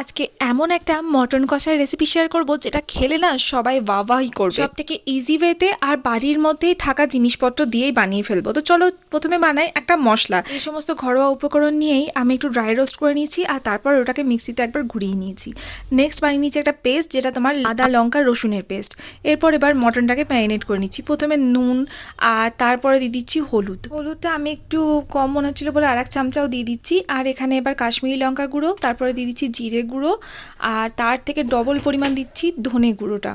আজকে এমন একটা মটন কষার রেসিপি শেয়ার করব, যেটা খেলে না সবাই বাবাই করবে। সব থেকে ইজি ওয়েতে আর বাড়ির মধ্যেই থাকা জিনিসপত্র দিয়েই বানিয়ে ফেলব। তো চলো প্রথমে বানাই একটা মশলা। এই সমস্ত ঘরোয়া উপকরণ নিয়েই আমি একটু ড্রাই রোস্ট করে নিয়েছি, আর তারপর ওটাকে মিক্সিতে একবার ঘুরিয়ে নিয়েছি। নেক্সট বানিয়ে নিয়েছি একটা পেস্ট যেটা তোমার আদা, লঙ্কা, রসুনের পেস্ট এরপর এবার মটনটাকে ম্যারিনেট করে নিচ্ছি। প্রথমে নুন, আর তারপরে দিয়ে দিচ্ছি হলুদ। হলুদটা আমি একটু কম মনে হচ্ছিল বলে আর এক চামচাও দিয়ে দিচ্ছি। আর এখানে এবার কাশ্মীরি লঙ্কা গুঁড়ো, তারপরে দিয়ে দিচ্ছি জিরে গুঁড়ো আর তার থেকে ডবল পরিমাণ দিচ্ছি ধনে গুঁড়োটা।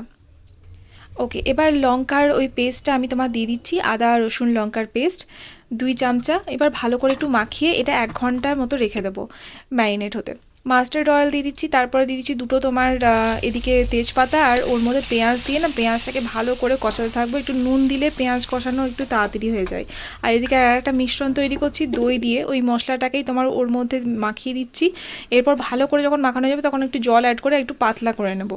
ওকে এবার লঙ্কার ওই পেস্টটা আমি তোমার দিয়ে দিচ্ছি, আদা, রসুন, লঙ্কার পেস্ট দুই চামচা। এবার ভালো করে একটু মাখিয়ে এটা এক ঘণ্টার মতো রেখে দেবো ম্যারিনেট হতে। মাস্টার্ড অয়েল দিয়ে দিচ্ছি, তারপরে দিয়ে দিচ্ছি দুটো তোমার এদিকে তেজপাতা আর ওর মধ্যে পেঁয়াজ দিয়ে না পেঁয়াজটাকে ভালো করে কষাতে থাকব। একটু নুন দিলে পেঁয়াজ কষানো একটু তাড়াতাড়ি হয়ে যায়। আর এদিকে আর একটা মিশ্রণ তৈরি করছি, দই দিয়ে। ওই মশলাটাকেই তোমার ওর মধ্যে মাখিয়ে দিচ্ছি। এরপর ভালো করে যখন মাখানো যাবে তখন একটু জল অ্যাড করে একটু পাতলা করে নেব।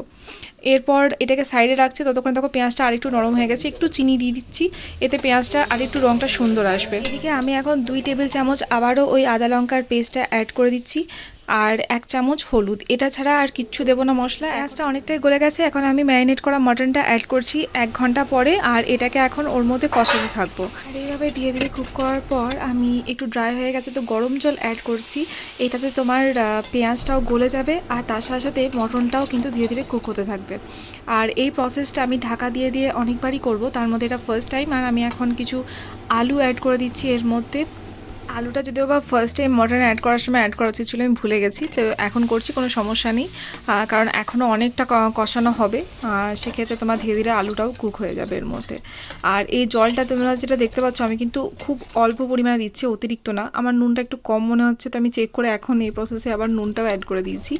এরপর এটাকে সাইডে রাখছি, ততক্ষণ দেখো পেঁয়াজটা আরেকটু নরম হয়ে গেছে। একটু চিনি দিয়ে দিচ্ছি, এতে পেঁয়াজটা আরেকটু রঙটা সুন্দর আসবে। এদিকে আমি এখন দুই টেবিল চামচ আবারও ওই আদা লঙ্কার পেস্টটা অ্যাড করে দিচ্ছি। আর এক চামচ হলুদ। এটা ছাড়া আর কিচ্ছু দেবো না মশলা। পেঁয়াজটা অনেকটাই গলে গেছে। এখন আমি ম্যারিনেট করা মটনটা অ্যাড করছি এক ঘণ্টা পরে আর এটাকে এখন ওর মধ্যে কষাতে থাকব। আর এইভাবে ধীরে ধীরে কুক করার পর আমি একটু ড্রাই হয়ে গেছে তো গরম জল অ্যাড করছি। এটাতে তোমার পেঁয়াজটাও গলে যাবে আর তার সাথে সাথে মটনটাও কিন্তু ধীরে ধীরে কুক হতে থাকবে। আর এই প্রসেসটা আমি ঢাকা দিয়ে দিয়ে অনেকবারই করব। তার মধ্যে এটা ফার্স্ট টাইম আর আমি এখন কিছু আলু অ্যাড করে দিচ্ছি এর মধ্যে। আলুটা যদিও বা ফার্স্ট টাইম মটন অ্যাড করার সময় অ্যাড করা উচিত ছিল, আমি ভুলে গেছি। তো এখন করছি, কোনো সমস্যা নেই। কারণ এখনও অনেকটা কষানো হবে। সেক্ষেত্রে তোমার ধীরে ধীরে আলুটাও কুক হয়ে যাবে এর মধ্যে। আর এই জলটা তোমরা যেটা দেখতে পাচ্ছ, আমি কিন্তু খুব অল্প পরিমাণে দিচ্ছি, অতিরিক্ত না। আমার নুনটা একটু কম মনে হচ্ছে, তো আমি চেক করে এখন এই প্রসেসে আবার নুনটাও অ্যাড করে দিয়েছি।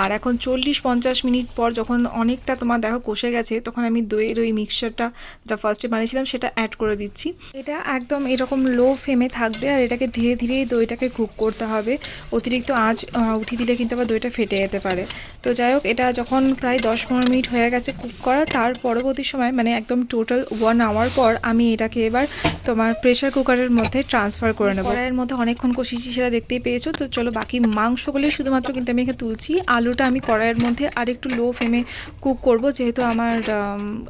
আর এখন চল্লিশ পঞ্চাশ মিনিট পর যখন অনেকটা তোমার দেখো কষে গেছে, তখন আমি দইয়ের ওই মিক্সচারটা যেটা ফার্স্টে বানিয়েছিলাম, সেটা অ্যাড করে দিচ্ছি। এটা একদম এরকম লো ফ্লেমে থাকবে, আর এটাকে ধীরে ধীরে দইটাকে কুক করতে হবে। অতিরিক্ত আঁচ উঠিয়ে দিলে কিন্তু আবার দইটা ফেটে যেতে পারে। তো যাই হোক, এটা যখন প্রায় দশ পনেরো মিনিট হয়ে গেছে কুক করা, তার পরবর্তী সময় মানে একদম টোটাল ওয়ান আওয়ার পর আমি এটাকে এবার তোমার প্রেশার কুকারের মধ্যে ট্রান্সফার করে নেব। কড়াইয়ের মধ্যে অনেকক্ষণ কষিয়েছি, সেটা দেখতেই পেয়েছ। তো চলো, বাকি মাংসগুলোই শুধুমাত্র কিন্তু আমি এখানে তুলছি। আলুটা আমি কড়াইয়ের মধ্যে আর একটু লো ফ্লেমে কুক করব, যেহেতু আমার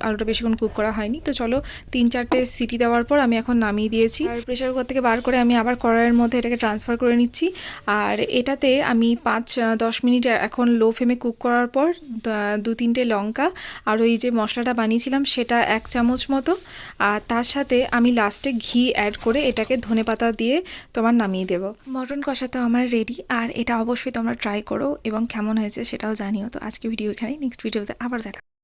আলুটা বেশিক্ষণ কুক করা হয়নি। তো চলো, তিন চারটে সিটি দেওয়ার পর আমি এখন নামিয়ে দিয়েছি। আর প্রেশার কুকার থেকে বার করে আমি আবার কড়াইয়ের মধ্যে এটাকে ট্রান্সফার করে নিচ্ছি। আর এটাতে আমি পাঁচ দশ মিনিট এখন লো ফ্লেমে কুক করার পর, দু তিনটে লঙ্কা আর ওই যে মশলাটা বানিয়েছিলাম সেটা এক চামচ মতো। আর তার সাথে আমি লাস্টে ঘি অ্যাড করে এটাকে ধনেপাতা দিয়ে তোমার নামিয়ে দেবো। মটন কষা তো আমার রেডি আর এটা অবশ্যই তোমরা ট্রাই করো এবং কেমন হয়েছে সেটাও জানিও। তো আজকে ভিডিও এখানে নেক্সট ভিডিওতে আবার দেখা